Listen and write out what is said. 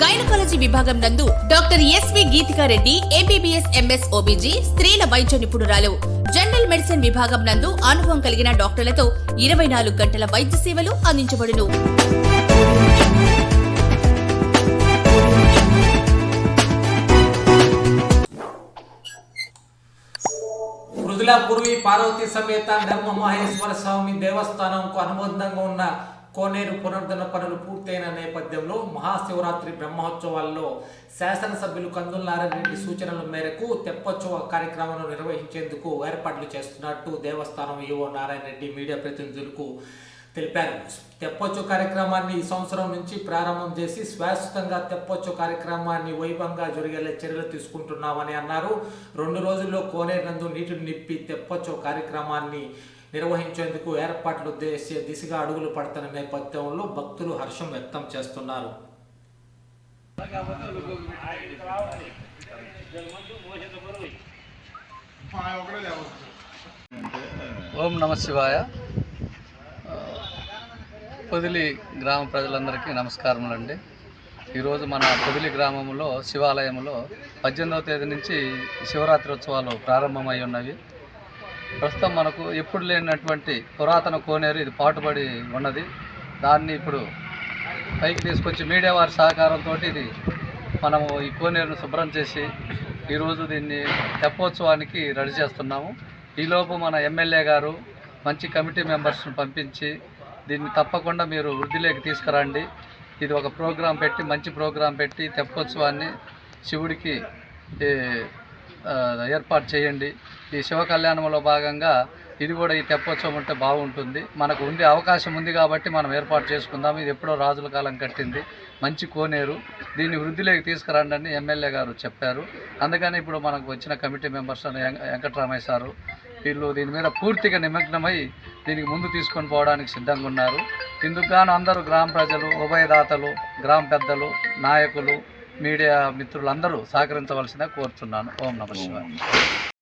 Gynaecology విభాగం నందు doctor SV Geetika Reddy MBBS MS OBG స్త్రీల వైద్య నిపుణురాలు. జనరల్ మెడిసిన్ విభాగం నందు అనుభవం కలిగిన డాక్టర్లతో ఇరవై నాలుగు గంటల వైద్య సేవలు అందించబడును. మృదులాపూర్వి పార్వతీ సమేత నర్మ మహేశ్వర స్వామి దేవస్థానంకు అనుబంధంగా ఉన్న కోనేరు పునరుద్ధరణ పనులు పూర్తయిన నేపథ్యంలో మహాశివరాత్రి బ్రహ్మోత్సవాల్లో శాసనసభ్యులు కందుల నారాయణరెడ్డి సూచనల మేరకు తెప్పోత్సవ కార్యక్రమాలను నిర్వహించేందుకు ఏర్పాట్లు చేస్తున్నట్టు దేవస్థానం ఈవో నారాయణరెడ్డి మీడియా ప్రతినిధులకు తెలిపారు. తెప్పొచ్చు కార్యక్రమాన్ని ఈ సంవత్సరం నుంచి ప్రారంభం చేసి శాశ్వతంగా తెప్పొచ్చు కార్యక్రమాన్ని వైభవంగా జరిగేలా చర్యలు తీసుకుంటున్నామని అన్నారు. రెండు రోజుల్లో కోనేరు నందు నీటిని నిప్పి తెప్పొచ్చు కార్యక్రమాన్ని నిర్వహించేందుకు ఏర్పాట్లు చేసే దిశగా అడుగులు పడుతున్న నేపథ్యంలో భక్తులు హర్షం వ్యక్తం చేస్తున్నారు. ఓం నమ శివాయ. పొదిలి గ్రామ ప్రజలందరికీ నమస్కారములండి. ఈరోజు మన పొదిలి గ్రామంలో శివాలయంలో పద్దెనిమిదవ తేదీ నుంచి శివరాత్రి ఉత్సవాలు ప్రారంభమై ఉన్నవి. ప్రస్తుతం మనకు ఎప్పుడు లేనటువంటి పురాతన కోనేరు ఇది పాటుపడి ఉన్నది. దాన్ని ఇప్పుడు పైకి తీసుకొచ్చి మీడియా వారి సహకారంతో ఇది మనము ఈ కోనేరును శుభ్రం చేసి ఈరోజు దీన్ని తెప్పోత్సవానికి రెడీ చేస్తున్నాము. ఈలోపు మన ఎమ్మెల్యే గారు మంచి కమిటీ మెంబర్స్ని పంపించి దీన్ని తప్పకుండా మీరు వృద్ధిలోకి తీసుకురండి. ఇది ఒక ప్రోగ్రాం పెట్టి మంచి ప్రోగ్రాం పెట్టి తెప్పోత్సవాన్ని శివుడికి ఏర్పాటు చేయండి. ఈ శివ కళ్యాణంలో భాగంగా ఇది కూడా ఈ తెప్పోత్సవం ఉంటే బాగుంటుంది. మనకు ఉండే అవకాశం ఉంది కాబట్టి మనం ఏర్పాటు చేసుకుందాం. ఇది ఎప్పుడో రాజుల కాలం కట్టింది. మంచి కోనేరు. దీన్ని వృద్ధిలోకి తీసుకురండి ఎమ్మెల్యే గారు చెప్పారు. అందుకని ఇప్పుడు మనకు వచ్చిన కమిటీ మెంబర్స్ అని వెంకటరామయ్య సారు వీళ్ళు దీని మీద పూర్తిగా నిమగ్నమై దీనికి ముందు తీసుకొని పోవడానికి సిద్ధంగా ఉన్నారు. ఇందుకు గాను అందరూ గ్రామ ప్రజలు ఉభయదాతలు గ్రామ పెద్దలు నాయకులు మీడియా మిత్రులందరూ సహకరించవలసిన కోరుతున్నాను. ఓం నమ శివాయ.